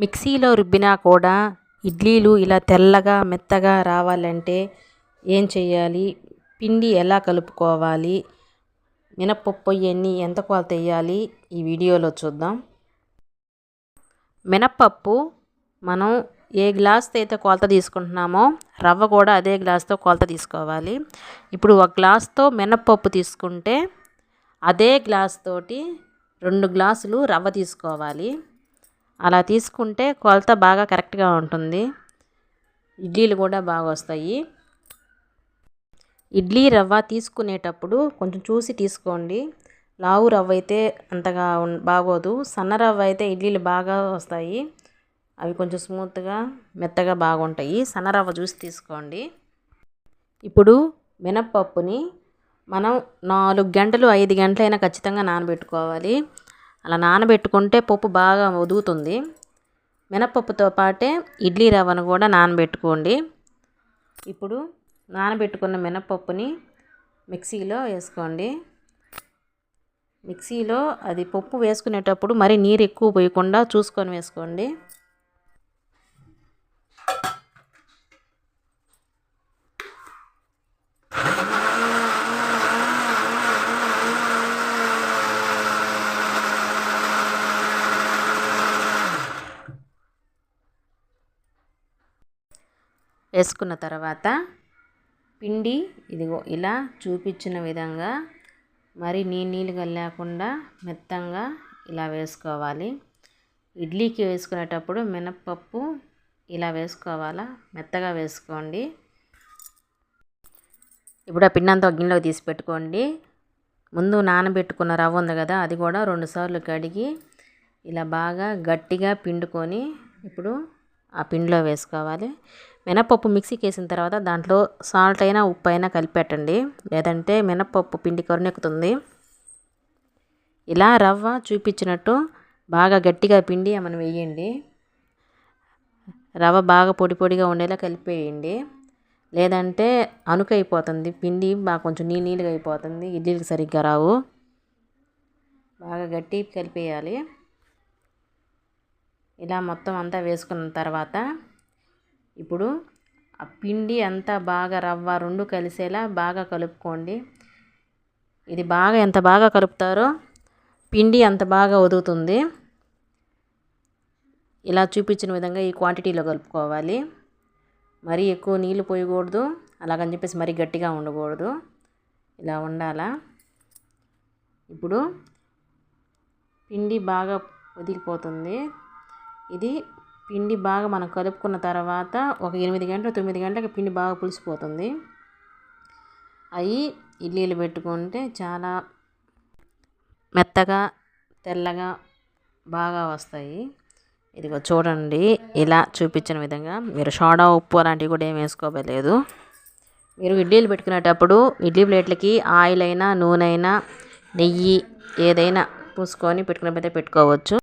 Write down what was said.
మిక్సీలో రుబ్బినా కూడా ఇడ్లీలు ఇలా తెల్లగా మెత్తగా రావాలంటే ఏం చేయాలి పిండి ఎలా కలుపుకోవాలి? మినప్పప్పు ఎన్ని ఎంత కొలత వేయాలి ఈ వీడియోలో చూద్దాం. మినప్పప్పు మనం ఏ గ్లాస్తో అయితే కొలత తీసుకుంటున్నామో రవ్వ కూడా అదే గ్లాస్తో కొలత తీసుకోవాలి. ఇప్పుడు ఒక గ్లాస్తో మినప్పప్పు తీసుకుంటే అదే గ్లాస్ తోటి రెండు గ్లాసులు రవ్వ తీసుకోవాలి. అలా తీసుకుంటే కొలత బాగా కరెక్ట్గా ఉంటుంది. ఇడ్లీలు కూడా బాగా వస్తాయి. ఇడ్లీ రవ్వ తీసుకునేటప్పుడు కొంచెం చూసి తీసుకోండి. లావు రవ్వ అయితే అంతగా బాగోదు. సన్న రవ్వ అయితే ఇడ్లీలు బాగా వస్తాయి. అవి కొంచెం స్మూత్గా మెత్తగా బాగుంటాయి. సన్న రవ్వ చూసి తీసుకోండి. ఇప్పుడు మినప్పప్పుని మనం నాలుగు గంటలు ఐదు గంటలైనా ఖచ్చితంగా నానబెట్టుకోవాలి. అలా నానబెట్టుకుంటే పప్పు బాగా ఉదుగుతుంది. మినపప్పుతో పాటే ఇడ్లీ రవ్వను కూడా నానబెట్టుకోండి. ఇప్పుడు నానబెట్టుకున్న మినపప్పుని మిక్సీలో వేసుకోండి. మిక్సీలో అది పప్పు వేసుకునేటప్పుడు మరి నీరు ఎక్కువ పోయకుండా చూసుకొని వేసుకోండి. వేసుకున్న తర్వాత పిండి ఇదిగో ఇలా చూపించిన విధంగా మరి నీళ్ళు నీళ్ళుగా లేకుండా మెత్తంగా ఇలా వేసుకోవాలి. ఇడ్లీకి వేసుకునేటప్పుడు మినప్పప్పు ఇలా వేసుకోవాలా? మెత్తగా వేసుకోండి. ఇప్పుడు ఆ పిండి అంతా గిన్నెలోకి తీసి పెట్టుకోండి. ముందు నానబెట్టుకున్న రవ్వ ఉంది కదా అది కూడా రెండుసార్లు కడిగి ఇలా బాగా గట్టిగా పిండుకొని ఇప్పుడు ఆ పిండిలో వేసుకోవాలి. మినపప్పు మిక్సీకి వేసిన తర్వాత దాంట్లో సాల్ట్ అయినా ఉప్పు అయినా కలిపెట్టండి లేదంటే మినపప్పు పిండి కరునెక్కుతుంది. ఇలా రవ్వ చూపించినట్టు బాగా గట్టిగా పిండి మనం వేయండి. రవ్వ బాగా పొడి పొడిగా ఉండేలా కలిపేయండి. లేదంటే అనుకైపోతుంది పిండి బాగా కొంచెం నీళ్ళు నీళ్ళుగా అయిపోతుంది. ఇడ్లీలకు సరిగ్గా రావు. బాగా గట్టి కలిపేయాలి. ఇలా మొత్తం అంతా వేసుకున్న తర్వాత ఇప్పుడు ఆ పిండి అంతా బాగా రవ్వ రెండు కలిసేలా బాగా కలుపుకోండి. ఇది బాగా ఎంత బాగా కలుపుతారో పిండి అంత బాగా వదుగుతుంది ఇలా చూపించిన విధంగా ఈ క్వాంటిటీలో కలుపుకోవాలి. మరీ ఎక్కువ నీళ్ళు పోయకూడదు. అలాగని చెప్పేసి మరీ గట్టిగా ఉండకూడదు. ఇలా ఉండాలా? ఇప్పుడు పిండి బాగా వదిలిపోతుంది. ఇది పిండి బాగా మనం కలుపుకున్న తర్వాత ఒక ఎనిమిది గంటలు తొమ్మిది గంటలకు పిండి బాగా పులిసిపోతుంది. అవి ఇడ్లీలు పెట్టుకుంటే చాలా మెత్తగా తెల్లగా బాగా వస్తాయి. ఇదిగో చూడండి ఇలా చూపించిన విధంగా మీరు సోడా ఉప్పు అలాంటివి కూడా ఏం వేసుకోవలేదు మీరు ఇడ్లీలు పెట్టుకునేటప్పుడు ఇడ్లీ ప్లేట్లకి ఆయిల్ అయినా నూనె అయినా నెయ్యి ఏదైనా పూసుకొని పెట్టుకునే పెట్టుకోవచ్చు.